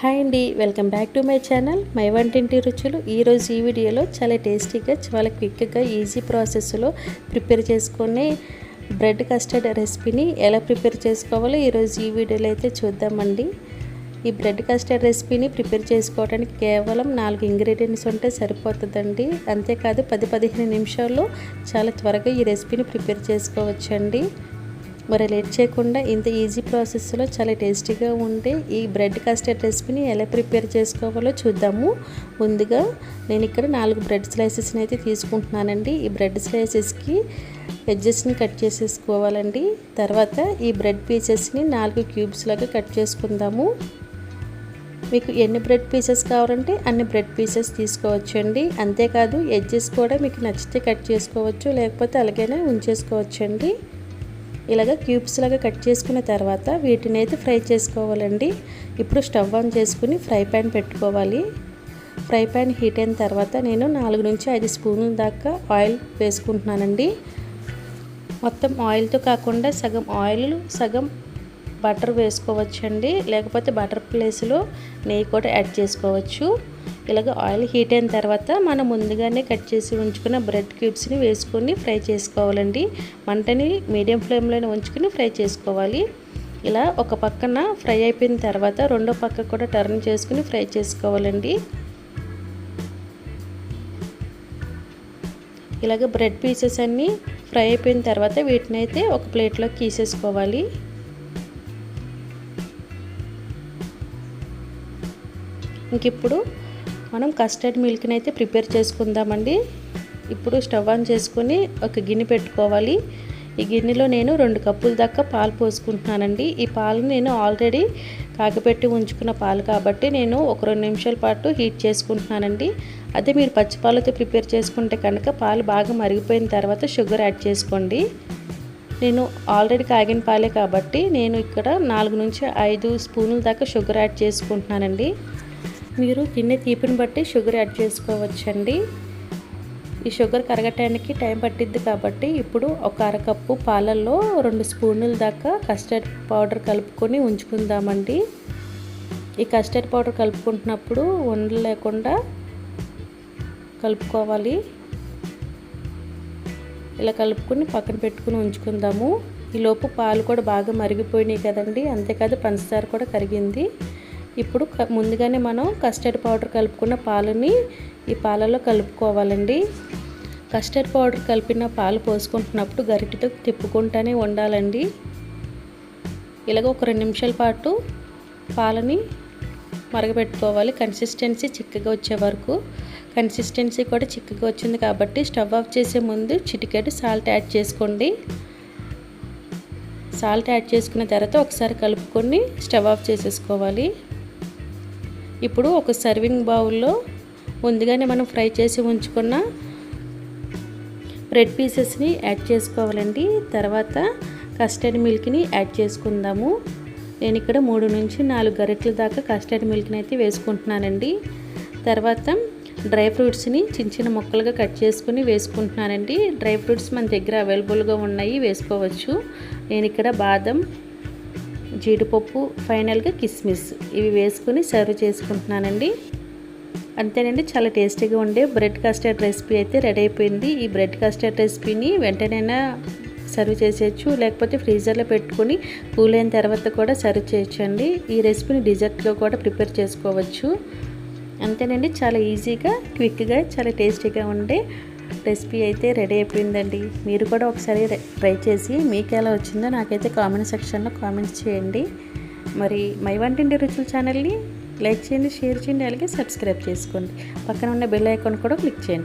Hi అండి welcome back to my channel. My వంటింటి రుచులు. ఈరోజు ఈ వీడియోలో చాలా టేస్టీగా చాలా క్విక్గా ఈజీ ప్రాసెస్లో ప్రిపేర్ చేసుకునే బ్రెడ్ కస్టర్డ్ రెసిపీని ఎలా ప్రిపేర్ చేసుకోవాలో ఈరోజు ఈ వీడియోలో అయితే చూద్దామండి. ఈ బ్రెడ్ కస్టర్డ్ రెసిపీని ప్రిపేర్ చేసుకోవడానికి కేవలం నాలుగు ఇంగ్రీడియంట్స్ ఉంటే సరిపోతుందండి. అంతేకాదు పది పదిహేను నిమిషాల్లో చాలా త్వరగా ఈ రెసిపీని ప్రిపేర్ చేసుకోవచ్చండి. మరి లేట్ చేయకుండా ఇంత ఈజీ ప్రాసెస్లో చాలా టేస్టీగా ఉండే ఈ బ్రెడ్ కస్టర్డ్ రెసిపీని ఎలా ప్రిపేర్ చేసుకోవాలో చూద్దాము. ముందుగా నేను ఇక్కడ నాలుగు బ్రెడ్ స్లైసెస్ని అయితే తీసుకుంటున్నానండి. ఈ బ్రెడ్ స్లైసెస్కి ఎడ్జెస్ని కట్ చేసేసుకోవాలండి. తర్వాత ఈ బ్రెడ్ పీసెస్ని నాలుగు క్యూబ్స్ లాగా కట్ చేసుకుందాము. మీకు ఎన్ని బ్రెడ్ పీసెస్ కావాలంటే అన్ని బ్రెడ్ పీసెస్ తీసుకోవచ్చండి. అంతేకాదు ఎడ్జెస్ కూడా మీకు నచ్చితే కట్ చేసుకోవచ్చు లేకపోతే అలాగైనా ఉంచేసుకోవచ్చండి. ఇలాగ క్యూబ్స్ లాగా కట్ చేసుకున్న తర్వాత వీటిని అయితే ఫ్రై చేసుకోవాలండి. ఇప్పుడు స్టవ్ ఆన్ చేసుకుని ఫ్రై ప్యాన్ పెట్టుకోవాలి. ఫ్రై ప్యాన్ హీట్ అయిన తర్వాత నేను నాలుగు నుంచి ఐదు స్పూన్ల దాకా ఆయిల్ వేసుకుంటున్నానండి. మొత్తం ఆయిల్తో కాకుండా సగం ఆయిల్ సగం బటర్ వేసుకోవచ్చండి. లేకపోతే బటర్ ప్లేస్లో నెయ్యి కూడా యాడ్ చేసుకోవచ్చు. ఇలాగ ఆయిల్ హీట్ అయిన తర్వాత మనం ముందుగానే కట్ చేసి ఉంచుకున్న బ్రెడ్ క్యూబ్స్ని వేసుకొని ఫ్రై చేసుకోవాలండి. మంటని మీడియం ఫ్లేమ్లోనే ఉంచుకొని ఫ్రై చేసుకోవాలి. ఇలా ఒక పక్కన ఫ్రై అయిపోయిన తర్వాత రెండో పక్క కూడా టర్న్ చేసుకుని ఫ్రై చేసుకోవాలండి. ఇలాగ బ్రెడ్ పీసెస్ అన్నీ ఫ్రై అయిపోయిన తర్వాత వీటిని అయితే ఒక ప్లేట్లోకి తీసేసుకోవాలి. ఇంక ఇప్పుడు మనం కస్టర్డ్ మిల్క్ని అయితే ప్రిపేర్ చేసుకుందామండి. ఇప్పుడు స్టవ్ ఆన్ చేసుకొని ఒక గిన్నె పెట్టుకోవాలి. ఈ గిన్నెలో నేను రెండు కప్పుల దాకా పాలు పోసుకుంటున్నానండి. ఈ పాలు నేను ఆల్రెడీ కాగపెట్టి ఉంచుకున్న పాలు కాబట్టి నేను ఒక రెండు నిమిషాల పాటు హీట్ చేసుకుంటున్నానండి. అదే మీరు పచ్చిపాలతో ప్రిపేర్ చేసుకుంటే కనుక పాలు బాగా మరిగిపోయిన తర్వాత షుగర్ యాడ్ చేసుకోండి. నేను ఆల్రెడీ కాగిన పాలే కాబట్టి నేను ఇక్కడ నాలుగు నుంచి ఐదు స్పూన్ల దాకా షుగర్ యాడ్ చేసుకుంటున్నానండి. మీరు తినే తీపిని బట్టి షుగర్ యాడ్ చేసుకోవచ్చండి. ఈ షుగర్ కరగటానికి టైం పట్టిద్ది కాబట్టి ఇప్పుడు ఒక అరకప్పు పాలల్లో రెండు స్పూన్ల దాకా కస్టర్డ్ పౌడర్ కలుపుకొని ఉంచుకుందామండి. ఈ కస్టర్డ్ పౌడర్ కలుపుకుంటున్నప్పుడు ఉండలు లేకుండా కలుపుకోవాలి. ఇలా కలుపుకొని పక్కన పెట్టుకుని ఉంచుకుందాము. ఈలోపు పాలు కూడా బాగా మరిగిపోయినాయి కదండి. అంతేకాదు పంచదార కూడా కరిగింది. ఇప్పుడు ముందుగానే మనం కస్టర్డ్ పౌడర్ కలుపుకున్న పాలని ఈ పాలలో కలుపుకోవాలండి. కస్టర్డ్ పౌడర్ కలిపిన పాలు పోసుకుంటున్నప్పుడు గరిటితో తిప్పుకుంటూనే ఉండాలండి. ఇలాగ ఒక రెండు నిమిషాల పాటు పాలని మరగపెట్టుకోవాలి కన్సిస్టెన్సీ చిక్కగా వచ్చే వరకు. కన్సిస్టెన్సీ కూడా చిక్కగా వచ్చింది కాబట్టి స్టవ్ ఆఫ్ చేసే ముందు చిటికెట్ సాల్ట్ యాడ్ చేసుకోండి. సాల్ట్ యాడ్ చేసుకున్న తర్వాత ఒకసారి కలుపుకొని స్టవ్ ఆఫ్ చేసేసుకోవాలి. ఇప్పుడు ఒక సర్వింగ్ బౌల్లో ముందుగానే మనం ఫ్రై చేసి ఉంచుకున్న బ్రెడ్ పీసెస్ని యాడ్ చేసుకోవాలండి. తర్వాత కస్టర్డ్ మిల్క్ని యాడ్ చేసుకుందాము. నేను ఇక్కడ మూడు నుంచి నాలుగు గరిటెల దాకా కస్టర్డ్ మిల్క్ని అయితే వేసుకుంటున్నానండి. తర్వాత డ్రై ఫ్రూట్స్ని చిన్న చిన్న ముక్కలుగా కట్ చేసుకుని వేసుకుంటున్నానండి. డ్రై ఫ్రూట్స్ మన దగ్గర అవైలబుల్గా ఉన్నాయి వేసుకోవచ్చు. నేను ఇక్కడ బాదం జీడిపప్పు ఫైనల్గా కిస్మిస్. ఇవి వేసుకుని సర్వ్ చేసుకుంటున్నానండి. అంతేనండి చాలా టేస్టీగా ఉండే బ్రెడ్ కస్టర్డ్ రెసిపీ అయితే రెడీ అయిపోయింది. ఈ బ్రెడ్ కస్టర్డ్ రెసిపీని వెంటనే సర్వ్ చేసేయచ్చు లేకపోతే ఫ్రీజర్లో పెట్టుకొని కూల్ అయిన తర్వాత కూడా సర్వ్ చేయొచ్చు అండి ఈ రెసిపీని డిజర్ట్లో కూడా ప్రిపేర్ చేసుకోవచ్చు. అంతేనండి చాలా ఈజీగా క్విక్గా చాలా టేస్టీగా ఉండే రెసిపీ అయితే రెడీ అయిపోయిందండి. మీరు కూడా ఒకసారి ట్రై చేసి మీకు ఎలా వచ్చిందో నాకైతే కామెంట్ సెక్షన్లో కామెంట్స్ చేయండి. మరి మై వంటింటి రుచుల ఛానల్ని లైక్ చేయండి షేర్ చేయండి అలాగే సబ్స్క్రైబ్ చేసుకోండి. పక్కన ఉన్న బెల్ ఐకాన్ కూడా క్లిక్ చేయండి.